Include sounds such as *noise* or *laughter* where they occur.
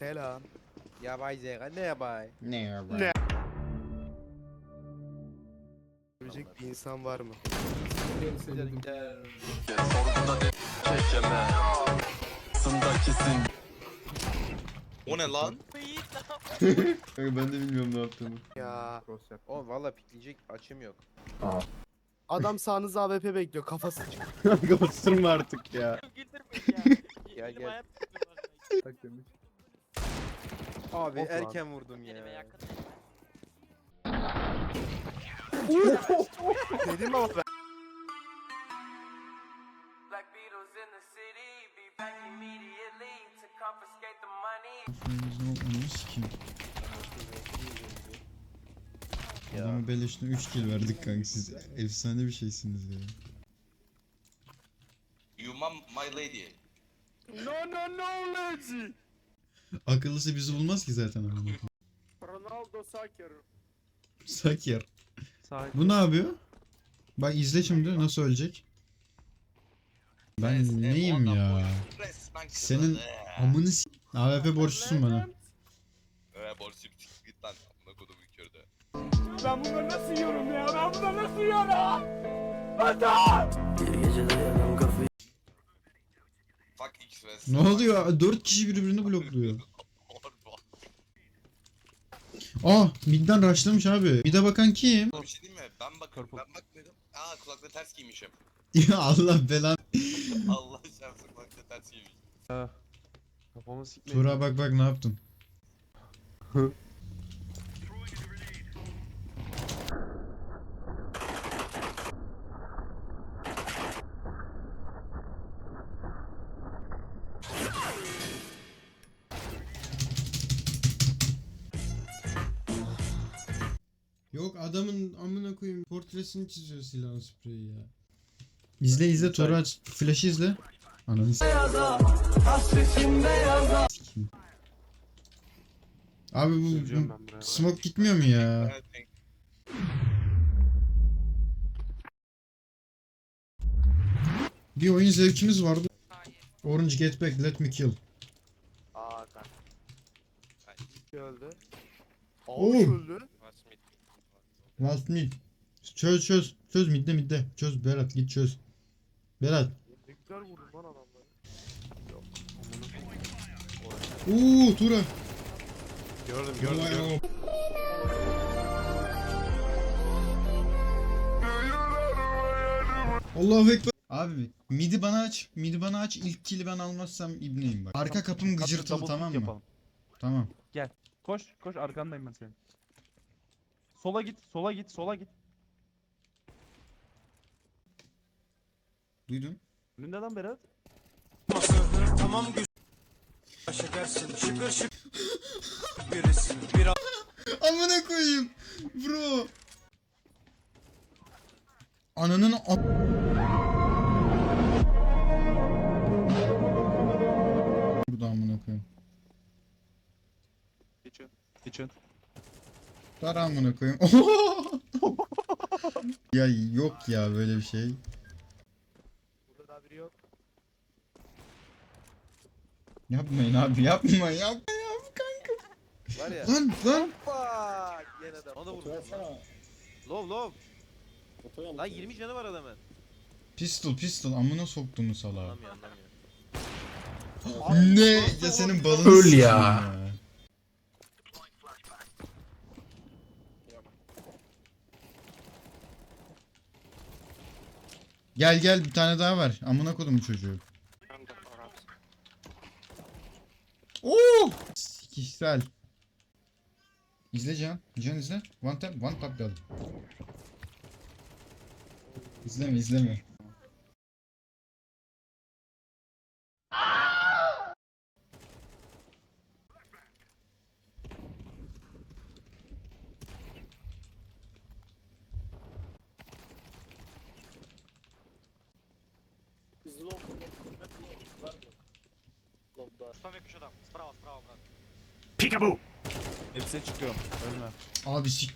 Selam. Ya bay Zeyga ne ya bay? Ne ya? Ne? Görecek bir insan var mı? O ne lan? Kanka ben de bilmiyorum ne yaptığımı. Ya O valla pikleyecek açım yok. adam sağınızda AWP bekliyor kafası çık. *laughs* Kanka ısırma artık ya. Gel gel. Tak demiş. Abi Of lan. erken vurdum ya. Dedim ama ben. Black Beatles in the city, be back immediately to confiscate the money. Onu sikeyim. Adamı beleşten 3 kill verdik kanka siz efsane bir şeysiniz ya. You mom my lady. No no no lazy. Akıllısı bizi bulmaz ki zaten ama. Ronaldo Saker. Saker. Bu ne yapıyor? Bak izle şimdi nasıl ölecek. Ben Yes, neyim ya? ondan Resmen Senin kırıldı. amını s- AWP borçlusun bana. Ee, borç bir tık git lan. Amına kodumu körde. Ben bunları nasıl yiyorum ya? Ben bunları nasıl yiyorum? Fuck X res. Ne oluyor? 4 kişi birbirini blokluyor. Ah midden rushlamış abi. Bir de bakan kim? Bir şey diyeyim mi? Ben bakıyorum. Ben bakmıyordum. Aa kulaklığı ters giymişim. *laughs* Ya Allah belan. *laughs* Allah şartsın kulaklığı ters giymiş. Kafamı sikmeyin. Tura bak bak ne yaptın? *laughs* Yok adamın amına koyayım portresini çiziyor silahın spreyi ya. İzle izle Tora aç. Flash'ı izle. Ananı s- Sikeyim. Abi bu, Üzüleceğim bu ben buraya. smoke gitmiyor mu ya? Bir oyun zevkimiz vardı. Orange get back let me kill. Aa kanka. İki öldü. Oğlum. Öldü. Last mid. Çöz çöz. Çöz midde midde. Çöz Berat git çöz. Berat. Ne güzel vurdun lan adamları. Uuu Tura. Gördüm gördüm gördüm. Allahu ekber. Abi midi bana aç. Midi bana aç. İlk kill'i ben almazsam ibneyim bak. Arka kapım gıcırtılı tamam mı? yapalım. Tamam. Koş koş arkandayım ben senin. Sola git sola git sola git. Duydun. Önünde lan Berat. *laughs* Amına koyayım. Bro. Ananın a- Burada amına koyayım. Geçin. Geçin. Dar amına koyayım. *laughs* ya yok ya böyle bir şey. Burada daha biri yok. Yapmayın abi yapma yap. Var ya. Lan lan. Bak yine adam. Ona vurdum. Lov lov. Lan 20 canı var adamın. Pistol pistol amına soktuğumu sala. Anlamıyor anlamıyor. *gasps* Ne? Ya senin balını Öl sikeyim ya. Gel gel bir tane daha var. Amına kodum çocuğu. Oo! Sikişsel. İzle Can. Can izle. One tap, one tap geldi. İzleme izleme. Ustam yakış adam. Sprava sprava bırak. Peekaboo! Hepsine çıkıyorum. Ölme. Abi sik...